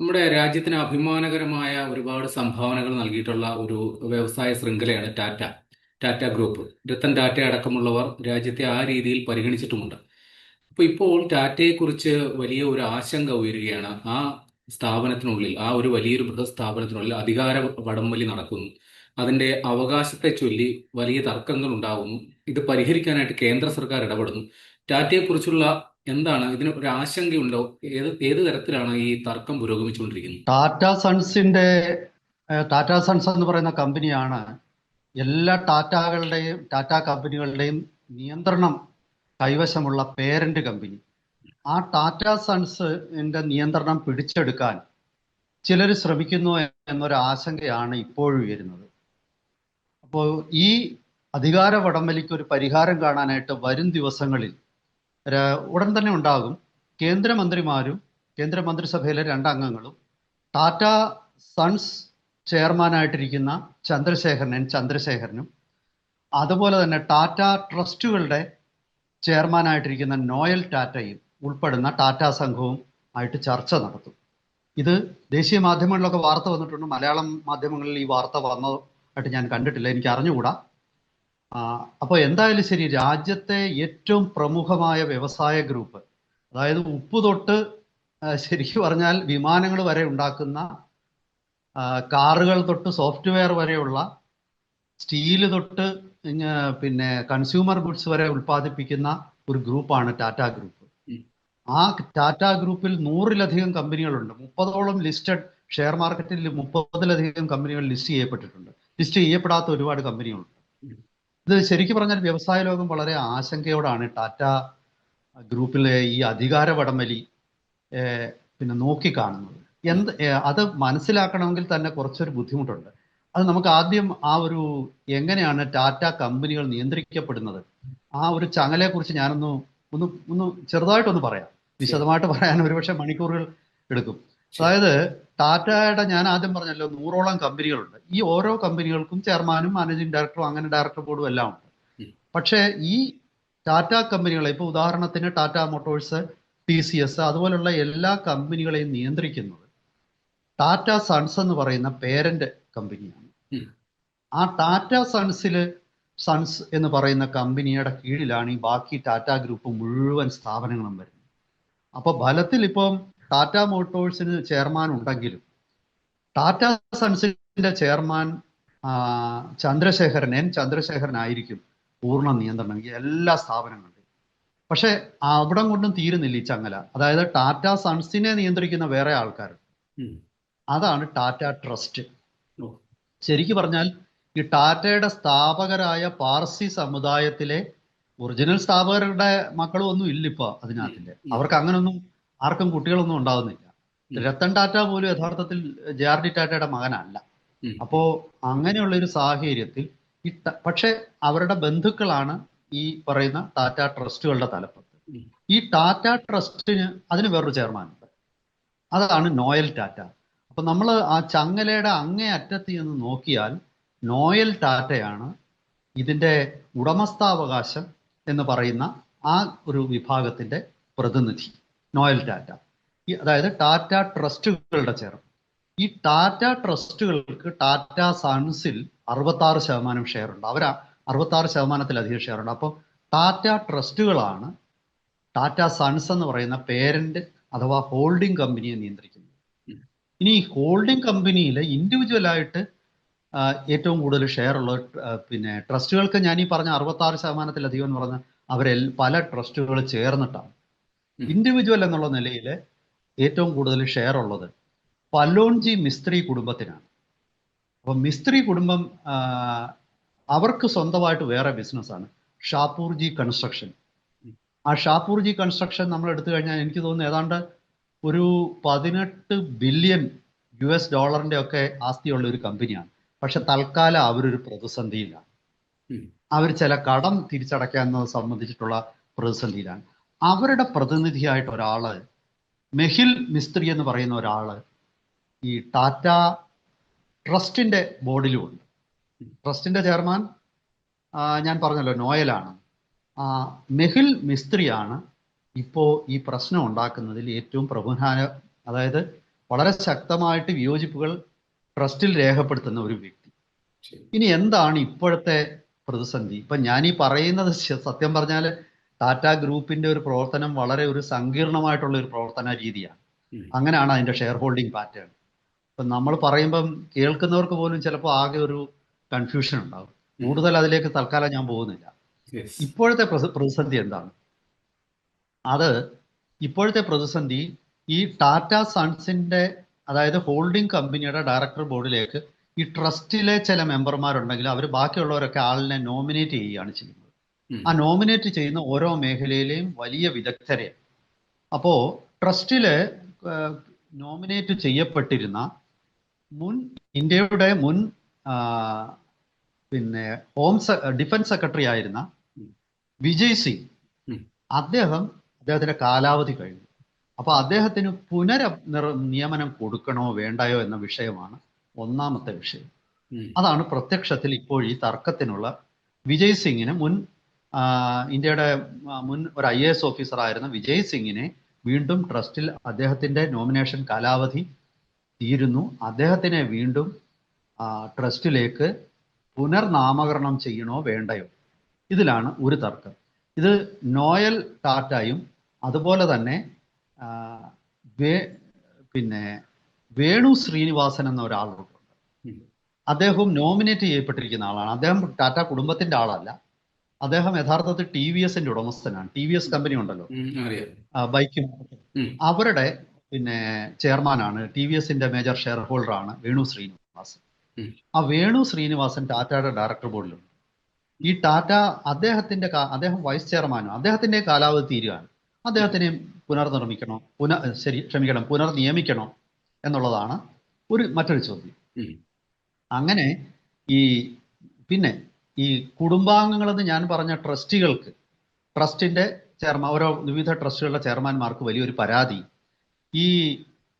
നമ്മുടെ രാജ്യത്തിന് അഭിമാനകരമായ ഒരുപാട് സംഭാവനകൾ നൽകിയിട്ടുള്ള ഒരു വ്യവസായ ശൃംഖലയാണ് ടാറ്റ. ടാറ്റ ഗ്രൂപ്പ്. രത്തൻ ടാറ്റ അടക്കമുള്ളവർ രാജ്യത്തെ ആ രീതിയിൽ പരിഗണിച്ചിട്ടുമുണ്ട്. അപ്പോൾ ഇപ്പോൾ ടാറ്റയെക്കുറിച്ച് വലിയ ഒരു ആശങ്ക ഉയരുകയാണ്. ആ സ്ഥാപനത്തിനുള്ളിൽ ആ ഒരു വലിയൊരു ബൃഹത് സ്ഥാപനത്തിനുള്ളിൽ അധികാര വടംവലി നടക്കുന്നു. അതിന്റെ അവകാശത്തെ ചൊല്ലി വലിയ തർക്കങ്ങൾ ഉണ്ടാകുന്നു ഇത് പരിഹരിക്കാനായിട്ട് കേന്ദ്ര സർക്കാർ ഇടപെടുന്നു. ടാറ്റയെക്കുറിച്ചുള്ള എന്താണ് ഇതിന് ഒരു ആശങ്കയുണ്ടോ? ഏത് ഏത് തരത്തിലാണ് ഈ തർക്കം പുരോഗമിച്ചുകൊണ്ടിരിക്കുന്നത്? ടാറ്റ സൺസിന്റെ ടാറ്റ സൺസ് എന്ന് പറയുന്ന കമ്പനിയാണ് എല്ലാ ടാറ്റകളുടെയും ടാറ്റ കമ്പനികളുടെയും നിയന്ത്രണം കൈവശമുള്ള പേരന്റ് കമ്പനി. ആ ടാറ്റ സൺസിന്റെ നിയന്ത്രണം പിടിച്ചെടുക്കാൻ ചിലർ ശ്രമിക്കുന്നു എന്നൊരു ആശങ്കയാണ് ഇപ്പോഴും ഉയരുന്നത്. അപ്പോൾ ഈ അധികാര വടംവലിക്ക് ഒരു പരിഹാരം കാണാനായിട്ട് വരും ദിവസങ്ങളിൽ ഉടൻ തന്നെ ഉണ്ടാകും. കേന്ദ്രമന്ത്രിമാരും കേന്ദ്രമന്ത്രിസഭയിലെ രണ്ടംഗങ്ങളും ടാറ്റ സൺസ് ചെയർമാനായിട്ടിരിക്കുന്ന ചന്ദ്രശേഖരൻ എൻ ചന്ദ്രശേഖരനും അതുപോലെ തന്നെ ടാറ്റ ട്രസ്റ്റുകളുടെ ചെയർമാനായിട്ടിരിക്കുന്ന നോയൽ ടാറ്റയും ഉൾപ്പെടുന്ന ടാറ്റ സംഘവും ആയിട്ട് ചർച്ച നടത്തും. ഇത് ദേശീയ മാധ്യമങ്ങളിലൊക്കെ വാർത്ത വന്നിട്ടുണ്ട്. മലയാളം മാധ്യമങ്ങളിൽ ഈ വാർത്ത വന്നതായിട്ട് ഞാൻ കണ്ടിട്ടില്ല. എനിക്ക് അറിഞ്ഞുകൂടാ അപ്പോൾ എന്തായാലും ശരി രാജ്യത്തെ ഏറ്റവും പ്രമുഖമായ വ്യവസായ ഗ്രൂപ്പ് അതായത് ഉപ്പ് തൊട്ട് ശരിക്കു പറഞ്ഞാൽ വിമാനങ്ങൾ വരെ ഉണ്ടാക്കുന്ന കാറുകൾ തൊട്ട് സോഫ്റ്റ്വെയർ വരെയുള്ള സ്റ്റീൽ തൊട്ട് പിന്നെ കൺസ്യൂമർ ഗുഡ്സ് വരെ ഉൽപ്പാദിപ്പിക്കുന്ന ഒരു ഗ്രൂപ്പാണ് ടാറ്റ ഗ്രൂപ്പ് ആ ടാറ്റ ഗ്രൂപ്പിൽ നൂറിലധികം കമ്പനികളുണ്ട്. മുപ്പതോളം ലിസ്റ്റഡ് ഷെയർ മാർക്കറ്റിൽ മുപ്പതിലധികം കമ്പനികൾ ലിസ്റ്റ് ചെയ്യപ്പെട്ടിട്ടുണ്ട്. ലിസ്റ്റ് ചെയ്യപ്പെടാത്ത ഒരുപാട് കമ്പനികളുണ്ട്. ഇത് ശരിക്കും പറഞ്ഞാൽ വ്യവസായ ലോകം വളരെ ആശങ്കയോടാണ്. ടാറ്റ ഗ്രൂപ്പിലെ ഈ അധികാര വടംവലി പിന്നെ നോക്കിക്കാണുന്നത് എന്ത് അത് മനസ്സിലാക്കണമെങ്കിൽ തന്നെ കുറച്ചൊരു ബുദ്ധിമുട്ടുണ്ട്. അത് നമുക്ക് ആദ്യം ആ ഒരു എങ്ങനെയാണ് ടാറ്റ കമ്പനികൾ നിയന്ത്രിക്കപ്പെടുന്നത്? ആ ഒരു ചങ്ങലെ കുറിച്ച് ഞാനൊന്ന് ഒന്ന് ഒന്ന് ചെറുതായിട്ടൊന്ന് പറയാം. വിശദമായിട്ട് പറയാൻ ഒരുപക്ഷെ മണിക്കൂറുകൾ എടുക്കും. അതായത് ടാറ്റയുടെ ഞാൻ ആദ്യം പറഞ്ഞല്ലോ നൂറോളം കമ്പനികളുണ്ട്. ഈ ഓരോ കമ്പനികൾക്കും ചെയർമാനും മാനേജിംഗ് ഡയറക്ടറും അങ്ങനെ ഡയറക്ടർ ബോർഡും എല്ലാം ഉണ്ട്. പക്ഷേ ഈ ടാറ്റ കമ്പനികളെ ഇപ്പൊ ഉദാഹരണത്തിന് Tata motors T C S അതുപോലുള്ള എല്ലാ കമ്പനികളെയും നിയന്ത്രിക്കുന്നത് ടാറ്റ സൺസ് എന്ന് പറയുന്ന പേരന്റ് കമ്പനിയാണ്. ആ ടാറ്റ സൺസിൽ സൺസ് എന്ന് പറയുന്ന കമ്പനിയുടെ കീഴിലാണ് ഈ ബാക്കി ടാറ്റ ഗ്രൂപ്പ് മുഴുവൻ സ്ഥാപനങ്ങളും വരുന്നത്. അപ്പോൾ ഫലത്തിൽ ഇപ്പം ടാറ്റ മോട്ടോഴ്സിന് ചെയർമാൻ ഉണ്ടെങ്കിലും ടാറ്റ സൺസിന്റെ ചെയർമാൻ ചന്ദ്രശേഖരൻ എൻ ചന്ദ്രശേഖരൻ ആയിരിക്കും പൂർണ നിയന്ത്രണം എല്ലാ സ്ഥാപനങ്ങളുടെയും. പക്ഷെ അവിടം കൊണ്ടും തീരുന്നില്ല ഈ ചങ്ങല. അതായത് ടാറ്റ സൺസിനെ നിയന്ത്രിക്കുന്ന വേറെ ആൾക്കാർ. അതാണ് ടാറ്റ ട്രസ്റ്റ്. ശരിക്കു പറഞ്ഞാൽ ഈ ടാറ്റയുടെ സ്ഥാപകരായ പാർസി സമുദായത്തിലെ ഒറിജിനൽ സ്ഥാപകരുടെ മക്കളും ഒന്നും ഇല്ലിപ്പോ അതിനകത്തിന്റെ അതിനകത്തില്ല. അവർക്ക് അങ്ങനൊന്നും ആർക്കും കുട്ടികളൊന്നും ഉണ്ടാകുന്നില്ല രത്തൻ ടാറ്റ പോലും യഥാർത്ഥത്തിൽ ജെ ആർ ഡി ടാറ്റയുടെ മകനല്ല. അപ്പോ അങ്ങനെയുള്ള ഒരു സാഹചര്യത്തിൽ ഈ പക്ഷെ അവരുടെ ബന്ധുക്കളാണ് ഈ പറയുന്ന ടാറ്റ ട്രസ്റ്റുകളുടെ തലപ്പത്ത്. ഈ ടാറ്റ ട്രസ്റ്റിന് അതിന് വേറൊരു ചെയർമാനുണ്ട്. അതാണ് നോയൽ ടാറ്റ. അപ്പൊ നമ്മൾ ആ ചങ്ങലയുടെ അങ്ങേ അറ്റത്ത് നിന്ന് നോക്കിയാൽ നോയൽ ടാറ്റയാണ് ഇതിന്റെ ഉടമസ്ഥാവകാശം എന്ന് പറയുന്ന ആ ഒരു വിഭാഗത്തിന്റെ പ്രതിനിധി. നോയൽ ടാറ്റ. ഈ അതായത് ടാറ്റ ട്രസ്റ്റുകളുടെ ചെയർ ഈ ടാറ്റ ട്രസ്റ്റുകൾക്ക് ടാറ്റ സൺസിൽ അറുപത്തി ആറ് ശതമാനം ഷെയർ ഉണ്ട് അവർ അറുപത്തി ആറ് ശതമാനത്തിലധികം ഷെയർ ഉണ്ട് അപ്പോൾ ടാറ്റ ട്രസ്റ്റുകളാണ് ടാറ്റ സൺസ് എന്ന് പറയുന്ന പേരന്റ് അഥവാ ഹോൾഡിംഗ് കമ്പനിയെ നിയന്ത്രിക്കുന്നത്. ഇനി ഈ ഹോൾഡിംഗ് കമ്പനിയിൽ ഇൻഡിവിജ്വൽ ആയിട്ട് ഏറ്റവും കൂടുതൽ ഷെയർ ഉള്ള പിന്നെ ട്രസ്റ്റുകൾക്ക് ഞാൻ ഈ പറഞ്ഞ അറുപത്തി ആറ് ശതമാനത്തിലധികം എന്ന് പറഞ്ഞ അവരെ പല ട്രസ്റ്റുകൾ ചേർന്നിട്ടാണ്. ഇൻഡിവിജ്വൽ എന്നുള്ള നിലയിൽ ഏറ്റവും കൂടുതൽ ഷെയർ ഉള്ളത് പല്ലോൺജി മിസ്ത്രി കുടുംബത്തിനാണ്. അപ്പൊ മിസ്ത്രി കുടുംബം അവർക്ക് സ്വന്തമായിട്ട് വേറെ ബിസിനസ്സാണ് ഷാപ്പൂർജി കൺസ്ട്രക്ഷൻ ആ ഷാപ്പൂർജി കൺസ്ട്രക്ഷൻ നമ്മൾ എടുത്തു കഴിഞ്ഞാൽ എനിക്ക് തോന്നുന്നു ഏതാണ്ട് ഒരു പതിനെട്ട് ബില്യൺ യു എസ് ഡോളറിന്റെ ഒക്കെ ആസ്തിയുള്ള ഒരു കമ്പനിയാണ് പക്ഷെ തൽക്കാലം അവരൊരു പ്രതിസന്ധിയിലാണ്. അവർ ചില കടം തിരിച്ചടയ്ക്കാന്നത് സംബന്ധിച്ചിട്ടുള്ള പ്രതിസന്ധിയിലാണ്. അവരുടെ പ്രതിനിധിയായിട്ട് ഒരാൾ മെഹിൽ മിസ്ത്രി എന്ന് പറയുന്ന ഒരാൾ ഈ ടാറ്റ ട്രസ്റ്റിന്റെ ബോർഡിലുമുണ്ട് ട്രസ്റ്റിന്റെ ചെയർമാൻ ഞാൻ പറഞ്ഞല്ലോ നോയലാണ്. ആ, മെഹിൽ മിസ്ത്രിയാണ് ഇപ്പോ ഈ പ്രശ്നം ഉണ്ടാക്കുന്നതിൽ ഏറ്റവും പ്രധാന അതായത് വളരെ ശക്തമായിട്ട് വിയോജിപ്പുകൾ ട്രസ്റ്റിൽ രേഖപ്പെടുത്തുന്ന ഒരു വ്യക്തി. ഇനി എന്താണ് ഇപ്പോഴത്തെ പ്രതിസന്ധി? ഇപ്പൊ ഞാൻ ഈ പറയുന്നത് സത്യം പറഞ്ഞാൽ ടാറ്റ ഗ്രൂപ്പിന്റെ ഒരു പ്രവർത്തനം വളരെ ഒരു സങ്കീർണമായിട്ടുള്ള ഒരു പ്രവർത്തന രീതിയാണ്. അങ്ങനെയാണ് അതിന്റെ ഷെയർ ഹോൾഡിംഗ് പാറ്റേൺ ഇപ്പൊ നമ്മൾ പറയുമ്പം കേൾക്കുന്നവർക്ക് പോലും ചിലപ്പോൾ ആകെ ഒരു കൺഫ്യൂഷൻ ഉണ്ടാകും കൂടുതൽ അതിലേക്ക് തൽക്കാലം ഞാൻ പോകുന്നില്ല. ഇപ്പോഴത്തെ പ്രതിസന്ധി എന്താണ്? അത് ഇപ്പോഴത്തെ പ്രതിസന്ധി ഈ ടാറ്റ സൺസിന്റെ അതായത് ഹോൾഡിംഗ് കമ്പനിയുടെ ഡയറക്ടർ ബോർഡിലേക്ക് ഈ ട്രസ്റ്റിലെ ചില മെമ്പർമാരുണ്ടെങ്കിൽ അവർ ബാക്കിയുള്ളവരൊക്കെ ആളിനെ നോമിനേറ്റ് ചെയ്യുകയാണ് ചെയ്യുന്നത്. ആ നോമിനേറ്റ് ചെയ്യുന്ന ഓരോ മേഖലയിലെയും വലിയ വിദഗ്ധരെ അപ്പോ ട്രസ്റ്റിൽ നോമിനേറ്റ് ചെയ്യപ്പെട്ടിരുന്ന മുൻ ഇന്ത്യയുടെ മുൻ പിന്നെ ഹോം ഡിഫൻസ് സെക്രട്ടറി ആയിരുന്ന വിജയ് സിംഗ്. അദ്ദേഹം അദ്ദേഹത്തിന്റെ കാലാവധി കഴിഞ്ഞു. അപ്പൊ അദ്ദേഹത്തിന് പുനര നിയമനം കൊടുക്കണോ വേണ്ടയോ എന്ന വിഷയമാണ് ഒന്നാമത്തെ വിഷയം. അതാണ് പ്രത്യക്ഷത്തിൽ ഇപ്പോൾ ഈ തർക്കത്തിനുള്ള വിജയ് സിംഗിന് മുൻ ഇന്ത്യയുടെ മുൻ ഒരു ഐ എ എസ് ഓഫീസർ ആയിരുന്ന വിജയ് സിംഗിനെ വീണ്ടും ട്രസ്റ്റിൽ അദ്ദേഹത്തിന്റെ നോമിനേഷൻ കാലാവധി തീരുന്നു. അദ്ദേഹത്തിനെ വീണ്ടും ട്രസ്റ്റിലേക്ക് പുനർനാമകരണം ചെയ്യണോ വേണ്ടയോ? ഇതിലാണ് ഒരു തർക്കം. ഇത് നോയൽ ടാറ്റയും അതുപോലെ തന്നെ പിന്നെ വേണു ശ്രീനിവാസൻ എന്ന ഒരാളുണ്ട് അദ്ദേഹവും നോമിനേറ്റ് ചെയ്യപ്പെട്ടിരിക്കുന്ന ആളാണ്. അദ്ദേഹം ടാറ്റ കുടുംബത്തിന്റെ ആളല്ല. അദ്ദേഹം യഥാർത്ഥത്തിൽ ടി വി എസിന്റെ ഉടമസ്ഥനാണ് ടി വി എസ് കമ്പനി ഉണ്ടല്ലോ ബൈക്ക്. അവരുടെ പിന്നെ ചെയർമാനാണ് ടി വി എസിന്റെ മേജർ ഷെയർ ഹോൾഡർ ആണ് വേണു ശ്രീനിവാസൻ. ആ വേണു ശ്രീനിവാസൻ ടാറ്റയുടെ ഡയറക്ടർ ബോർഡിലുണ്ട്. ഈ ടാറ്റ അദ്ദേഹത്തിന്റെ അദ്ദേഹം വൈസ് ചെയർമാനും അദ്ദേഹത്തിന്റെ കാലാവധി തീരുകയാണ് അദ്ദേഹത്തിനെ പുനർനിർമ്മിക്കണോ പുന ശരി ക്ഷമിക്കണം പുനർനിയമിക്കണോ എന്നുള്ളതാണ് ഒരു മറ്റൊരു ചോദ്യം. അങ്ങനെ ഈ പിന്നെ ഈ കുടുംബാംഗങ്ങളെന്ന് ഞാൻ പറഞ്ഞ ട്രസ്റ്റികൾക്ക് ട്രസ്റ്റിന്റെ ചെയർമാൻ ഓരോ വിവിധ ട്രസ്റ്റുകളുടെ ചെയർമാൻമാർക്ക് വലിയൊരു പരാതി. ഈ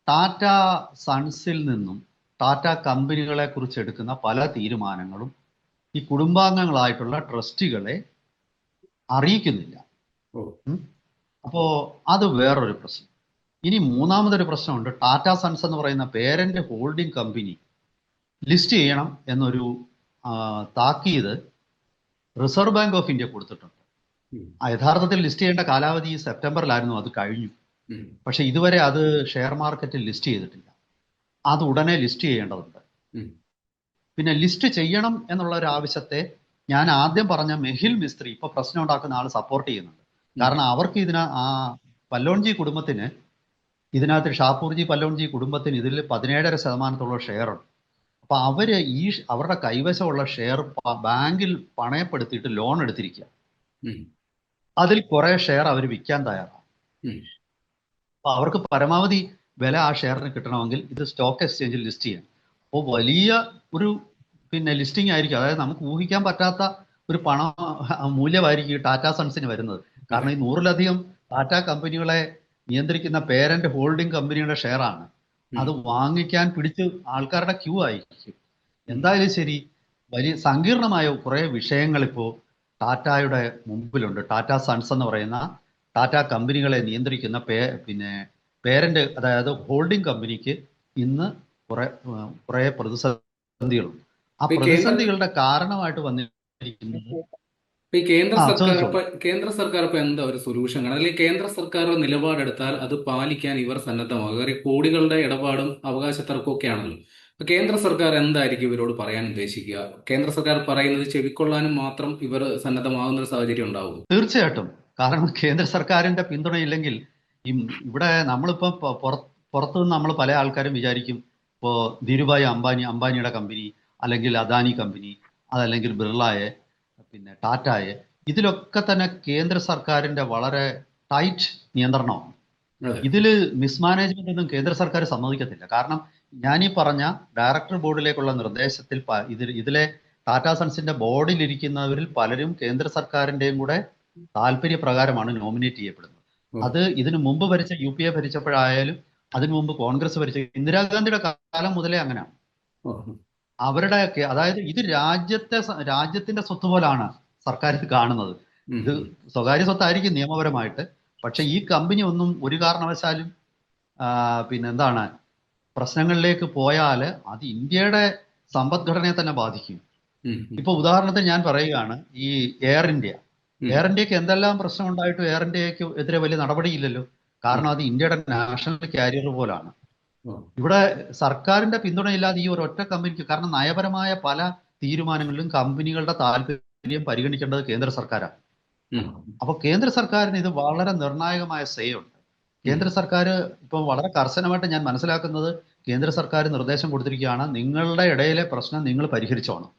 ടാറ്റ സൺസിൽ നിന്നും ടാറ്റ കമ്പനികളെ കുറിച്ച് എടുക്കുന്ന പല തീരുമാനങ്ങളും ഈ കുടുംബാംഗങ്ങളായിട്ടുള്ള ട്രസ്റ്റികളെ അറിയിക്കുന്നില്ല. അപ്പോ അത് വേറൊരു പ്രശ്നം. ഇനി മൂന്നാമതൊരു പ്രശ്നമുണ്ട്. ടാറ്റ സൺസ് എന്ന് പറയുന്ന പേരന്റ് ഹോൾഡിംഗ് കമ്പനി ലിസ്റ്റ് ചെയ്യണം എന്നൊരു താക്കീത് റിസർവ് ബാങ്ക് ഓഫ് ഇന്ത്യ കൊടുത്തിട്ടുണ്ട്. യഥാർത്ഥത്തിൽ ലിസ്റ്റ് ചെയ്യേണ്ട കാലാവധി സെപ്റ്റംബറിലായിരുന്നു അത് കഴിഞ്ഞു. പക്ഷെ ഇതുവരെ അത് ഷെയർ മാർക്കറ്റിൽ ലിസ്റ്റ് ചെയ്തിട്ടില്ല. അത് ഉടനെ ലിസ്റ്റ് ചെയ്യേണ്ടതുണ്ട്. പിന്നെ ലിസ്റ്റ് ചെയ്യണം എന്നുള്ള ഒരു ആവശ്യത്തെ ഞാൻ ആദ്യം പറഞ്ഞ മെഹിൽ മിസ്ത്രി ഇപ്പൊ പ്രശ്നം ഉണ്ടാക്കുന്ന ആൾ സപ്പോർട്ട് ചെയ്യുന്നുണ്ട്. കാരണം അവർക്ക് ഇതിന ആ പല്ലോൺജി കുടുംബത്തിന് ഇതിനകത്ത് ഷാപ്പൂർജി പല്ലോൺജി കുടുംബത്തിന് ഇതിൽ പതിനേഴര ശതമാനത്തോളം ഷെയർ ഉണ്ട് അപ്പൊ അവർ ഈ അവരുടെ കൈവശമുള്ള ഷെയർ ബാങ്കിൽ പണയപ്പെടുത്തിയിട്ട് ലോൺ എടുത്തിരിക്കുക അതിൽ കുറെ ഷെയർ അവർ വിൽക്കാൻ തയ്യാറാണ്. അപ്പൊ അവർക്ക് പരമാവധി വില ആ ഷെയറിന് കിട്ടണമെങ്കിൽ ഇത് സ്റ്റോക്ക് എക്സ്ചേഞ്ചിൽ ലിസ്റ്റ് ചെയ്യാം. അപ്പോൾ വലിയ ഒരു പിന്നെ ലിസ്റ്റിംഗ് ആയിരിക്കും. അതായത് നമുക്ക് ഊഹിക്കാൻ പറ്റാത്ത ഒരു പണ മൂല്യമായിരിക്കും ഈ ടാറ്റ സൺസിന് വരുന്നത്. കാരണം ഈ നൂറിലധികം ടാറ്റ കമ്പനികളെ നിയന്ത്രിക്കുന്ന പേരന്റ് ഹോൾഡിംഗ് കമ്പനിയുടെ ഷെയറാണ്. അത് വാങ്ങിക്കാൻ പിടിച്ച് ആൾക്കാരുടെ ക്യൂ ആയിരിക്കും. എന്തായാലും ശരി വലിയ സങ്കീർണമായ കുറേ വിഷയങ്ങൾ ഇപ്പോൾ ടാറ്റയുടെ മുമ്പിലുണ്ട്. ടാറ്റ സൺസ് എന്ന് പറയുന്ന ടാറ്റ കമ്പനികളെ നിയന്ത്രിക്കുന്ന പേ പിന്നെ പേരന്റ് അതായത് ഹോൾഡിംഗ് കമ്പനിക്ക് ഇന്ന് കുറെ കുറെ പ്രതിസന്ധികളുണ്ട്. ആ പ്രതിസന്ധികളുടെ കാരണമായിട്ട് വന്നിരിക്കുന്നത് ഇപ്പൊ ഈ കേന്ദ്ര ആ, സർക്കാർ ചോദിച്ചോ. ഇപ്പൊ കേന്ദ്ര സർക്കാർ ഇപ്പൊ എന്താ ഒരു സൊല്യൂഷൻ കാണാൻ അല്ലെങ്കിൽ കേന്ദ്ര സർക്കാർ ഒരു നിലപാടെടുത്താൽ അത് പാലിക്കാൻ ഇവർ സന്നദ്ധമാകും. കാര്യം കോടികളുടെ ഇടപാടും അവകാശ തർക്കവും ഒക്കെ ആണല്ലോ അപ്പൊ കേന്ദ്ര സർക്കാർ എന്തായിരിക്കും ഇവരോട് പറയാൻ ഉദ്ദേശിക്കുക? കേന്ദ്ര സർക്കാർ പറയുന്നത് ചെവിക്കൊള്ളാനും മാത്രം ഇവർ സന്നദ്ധമാകുന്ന ഒരു സാഹചര്യം ഉണ്ടാവും? തീർച്ചയായിട്ടും. കാരണം കേന്ദ്ര സർക്കാരിന്റെ പിന്തുണയില്ലെങ്കിൽ ഈ ഇവിടെ നമ്മളിപ്പോ പുറത്തു നിന്ന് നമ്മൾ പല ആൾക്കാരും വിചാരിക്കും ഇപ്പോ ധീരുഭായ് അംബാനി അംബാനിയുടെ കമ്പനി അല്ലെങ്കിൽ അദാനി കമ്പനി അതല്ലെങ്കിൽ ബിർളയെ പിന്നെ ടാറ്റായെ. ഇതിലൊക്കെ തന്നെ കേന്ദ്ര സർക്കാരിന്റെ വളരെ ടൈറ്റ് നിയന്ത്രണമാണ്. ഇതിൽ ഇതിൽ മിസ്മാനേജ്മെന്റ് ഒന്നും കേന്ദ്ര സർക്കാർ സമ്മതിക്കത്തില്ല. കാരണം ഞാൻ ഈ പറഞ്ഞ ഡയറക്ടർ ബോർഡിലേക്കുള്ള നിർദ്ദേശത്തിൽ ഇതിൽ ഇതിലെ ടാറ്റ സൺസിന്റെ ബോർഡിൽ ഇരിക്കുന്നവരിൽ പലരും കേന്ദ്ര സർക്കാരിന്റെയും കൂടെ താല്പര്യപ്രകാരമാണ് നോമിനേറ്റ് ചെയ്യപ്പെടുന്നത്. അത് ഇതിനു മുമ്പ് ഭരിച്ച യു പി എ ഭരിച്ചപ്പോഴായാലും അതിനു മുമ്പ് കോൺഗ്രസ് ഭരിച്ച ഇന്ദിരാഗാന്ധിയുടെ കാലം മുതലേ അങ്ങനെയാണ്. അവരുടെ ഒക്കെ അതായത് ഇത് രാജ്യത്തെ രാജ്യത്തിന്റെ സ്വത്ത് പോലാണ് സർക്കാർ ഇത് കാണുന്നത്. ഇത് സ്വകാര്യ സ്വത്തായിരിക്കും നിയമപരമായിട്ട്. പക്ഷെ ഈ കമ്പനി ഒന്നും ഒരു കാരണവശാലും പിന്നെ എന്താണ് പ്രശ്നങ്ങളിലേക്ക് പോയാൽ അത് ഇന്ത്യയുടെ സമ്പദ്ഘടനയെ തന്നെ ബാധിക്കും. ഇപ്പൊ ഉദാഹരണത്തിന് ഞാൻ പറയുകയാണ് ഈ എയർ ഇന്ത്യ എയർ ഇന്ത്യയ്ക്ക് എന്തെല്ലാം പ്രശ്നം ഉണ്ടായിട്ടും എയർ ഇന്ത്യയ്ക്ക് എതിരെ വലിയ നടപടിയില്ലല്ലോ. കാരണം അത് ഇന്ത്യയുടെ നാഷണൽ കാരിയർ പോലാണ്. ഇവിടെ സർക്കാരിന്റെ പിന്തുണയില്ലാതെ ഈ ഒരു ഒറ്റ കമ്പനിക്ക് കാരണം നയപരമായ പല തീരുമാനങ്ങളിലും കമ്പനികളുടെ താല്പര്യം പരിഗണിക്കേണ്ടത് കേന്ദ്ര സർക്കാരാണ്. അപ്പൊ കേന്ദ്ര സർക്കാരിന് ഇത് വളരെ നിർണായകമായ സേയുണ്ട് കേന്ദ്ര സർക്കാർ ഇപ്പം വളരെ കർശനമായിട്ട് ഞാൻ മനസ്സിലാക്കുന്നത് കേന്ദ്ര സർക്കാർ നിർദ്ദേശം കൊടുത്തിരിക്കുകയാണ് നിങ്ങളുടെ ഇടയിലെ പ്രശ്നം നിങ്ങൾ പരിഹരിച്ചോണം.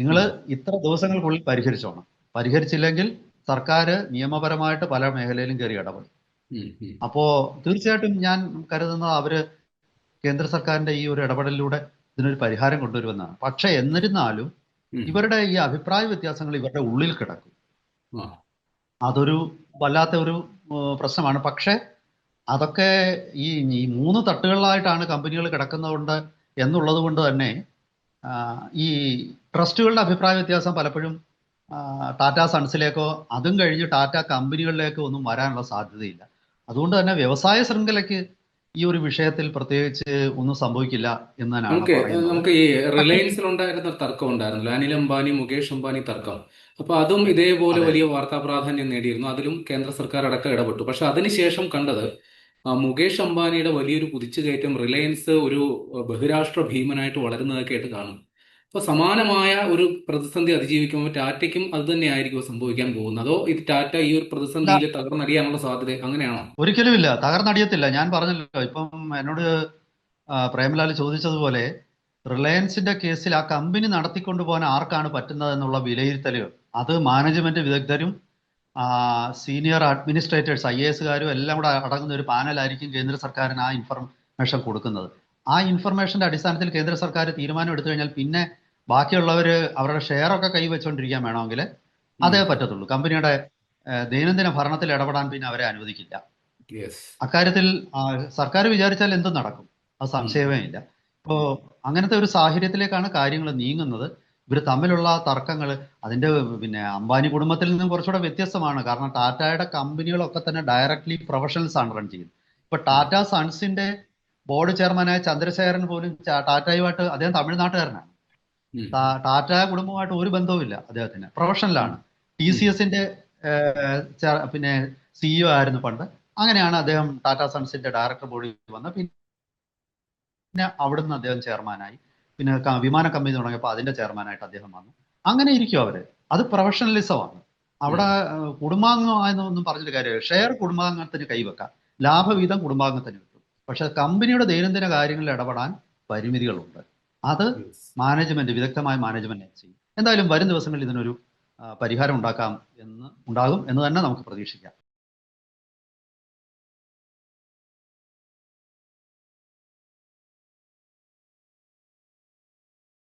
നിങ്ങൾ ഇത്ര ദിവസങ്ങൾക്കുള്ളിൽ പരിഹരിച്ചോണം. പരിഹരിച്ചില്ലെങ്കിൽ സർക്കാർ നിയമപരമായിട്ട് പല മേഖലയിലും കയറി ഇടപെടും. അപ്പോ തീർച്ചയായിട്ടും ഞാൻ കരുതുന്നത് അവർ കേന്ദ്ര സർക്കാരിന്റെ ഈ ഒരു ഇടപെടലിലൂടെ ഇതിനൊരു പരിഹാരം കൊണ്ടുവരുമെന്നാണ്. പക്ഷെ എന്നിരുന്നാലും ഇവരുടെ ഈ അഭിപ്രായ വ്യത്യാസങ്ങൾ ഇവരുടെ ഉള്ളിൽ കിടക്കും. അതൊരു വല്ലാത്ത ഒരു പ്രശ്നമാണ്. പക്ഷെ അതൊക്കെ ഈ ഈ മൂന്ന് തട്ടുകളിലായിട്ടാണ് കമ്പനികൾ കിടക്കുന്നതുകൊണ്ട് എന്നുള്ളത് കൊണ്ട് തന്നെ ഈ ട്രസ്റ്റുകളുടെ അഭിപ്രായ വ്യത്യാസം പലപ്പോഴും ടാറ്റ സൺസിലേക്കോ അതും കഴിഞ്ഞ് ടാറ്റ കമ്പനികളിലേക്കോ ഒന്നും വരാനുള്ള സാധ്യതയില്ല. അതുകൊണ്ട് തന്നെ വ്യവസായ ശൃംഖലയ്ക്ക് ഈ ഒരു വിഷയത്തിൽ പ്രത്യേകിച്ച് ഒന്നും സംഭവിക്കില്ല എന്ന് നമുക്ക് നമുക്ക് ഈ റിലയൻസിൽ ഉണ്ടായിരുന്ന തർക്കം ഉണ്ടായിരുന്നല്ലോ അനിൽ അംബാനി മുകേഷ് അംബാനി തർക്കം. അപ്പൊ അതും ഇതേപോലെ വലിയ വാർത്താ പ്രാധാന്യം നേടിയിരുന്നു. അതിലും കേന്ദ്ര സർക്കാർ അടക്കം ഇടപെട്ടു. പക്ഷെ അതിനുശേഷം കണ്ടത് മുകേഷ് അംബാനിയുടെ വലിയൊരു കുതിച്ചുകയറ്റം റിലയൻസ് ഒരു ബഹുരാഷ്ട്ര ബഹിരാഷ്ട്ര ഭീമനായിട്ട് വളരുന്നതൊക്കെ ആയിട്ട് കാണും. അപ്പൊ സമാനമായ ഒരു പ്രതിസന്ധി അതിജീവിക്കുമ്പോൾ ടാറ്റയ്ക്കും അത് തന്നെയായിരിക്കും സംഭവിക്കാൻ പോകുന്നത്? അതോ ഇത് ടാറ്റ ഈ ഒരു പ്രതിസന്ധിയിൽ തകർന്നടിയാനുള്ള സാധ്യത അങ്ങനെയാണോ? ഒരിക്കലുമില്ല തകർന്നടിയത്തില്ല. ഞാൻ പറഞ്ഞല്ലോ ഇപ്പം എന്നോട് പ്രേമലാൽ പ്രേംലാൽ ചോദിച്ചതുപോലെ റിലയൻസിന്റെ കേസിൽ ആ കമ്പനി നടത്തിക്കൊണ്ടു പോകാൻ ആർക്കാണ് പറ്റുന്നത് എന്നുള്ള വിലയിരുത്തലുകൾ. അത് മാനേജ്മെന്റ് വിദഗ്ധരും സീനിയർ അഡ്മിനിസ്ട്രേറ്റേഴ്സ് ഐ എ എസുകാരും എല്ലാം കൂടെ അടങ്ങുന്ന ഒരു പാനലായിരിക്കും കേന്ദ്ര സർക്കാരിന് ആ ഇൻഫർമേഷൻ കൊടുക്കുന്നത്. ആ ഇൻഫർമേഷന്റെ അടിസ്ഥാനത്തിൽ കേന്ദ്ര സർക്കാർ തീരുമാനം എടുത്തു കഴിഞ്ഞാൽ പിന്നെ ബാക്കിയുള്ളവർ അവരുടെ ഷെയറൊക്കെ കൈവച്ചുകൊണ്ടിരിക്കാൻ വേണമെങ്കിൽ അതേ പറ്റത്തുള്ളൂ. കമ്പനിയുടെ ദൈനംദിന ഭരണത്തിൽ ഇടപെടാൻ പിന്നെ അവരെ അനുവദിക്കില്ല. അക്കാര്യത്തിൽ സർക്കാർ വിചാരിച്ചാൽ എന്തും നടക്കും. അത് സംശയമേ ഇല്ല. ഇപ്പോ അങ്ങനത്തെ ഒരു സാഹചര്യത്തിലേക്കാണ് കാര്യങ്ങൾ നീങ്ങുന്നത്. ഇവർ തമ്മിലുള്ള തർക്കങ്ങൾ അതിന്റെ പിന്നെ അംബാനി കുടുംബത്തിൽ നിന്നും കുറച്ചുകൂടെ വ്യത്യസ്തമാണ്. കാരണം ടാറ്റയുടെ കമ്പനികളൊക്കെ തന്നെ ഡയറക്ട്ലി പ്രൊഫഷണൽസ് ആണ് റൺ ചെയ്യുന്നത്. ഇപ്പൊ ടാറ്റ സൺസിന്റെ ബോർഡ് ചെയർമാനായ ചന്ദ്രശേഖരൻ പോലും ടാറ്റയുമായിട്ട് അദ്ദേഹം തമിഴ്നാട്ടുകാരനാണ്. ടാറ്റ കുടുംബമായിട്ട് ഒരു ബന്ധവുമില്ല അദ്ദേഹത്തിന്. പ്രൊഫഷണലാണ് ടി സി എസിന്റെ പിന്നെ സിഇഒ ആയിരുന്നു പണ്ട്. അങ്ങനെയാണ് അദ്ദേഹം ടാറ്റ സൺസിന്റെ ഡയറക്ടർ ബോർഡിൽ വന്നത്. പിന്നെ അവിടുന്ന് അദ്ദേഹം ചെയർമാനായി. പിന്നെ വിമാന കമ്പനി തുടങ്ങിയപ്പോൾ അതിന്റെ ചെയർമാനായിട്ട് അദ്ദേഹം വന്നു. അങ്ങനെ ഇരിക്കും അവർ. അത് പ്രൊഫഷണലിസമാണ്. അവിടെ കുടുംബാംഗമായെന്നൊന്നും പറഞ്ഞിട്ട് കാര്യമില്ല. ഷെയർ കുടുംബാംഗത്തിന് കൈവെക്കാം ലാഭവീതം കുടുംബാംഗത്തിന് കിട്ടും. പക്ഷെ കമ്പനിയുടെ ദൈനംദിന കാര്യങ്ങളിൽ ഇടപെടാൻ പരിമിതികളുണ്ട്. അത് മാനേജ്മെന്റ് വിദഗ്ധമായ മാനേജ്മെന്റ് ചെയ്യും. എന്തായാലും വരും ദിവസങ്ങളിൽ ഇതിനൊരു പരിഹാരം ഉണ്ടാക്കാം എന്ന് ഉണ്ടാകും എന്ന് തന്നെ നമുക്ക് പ്രതീക്ഷിക്കാം.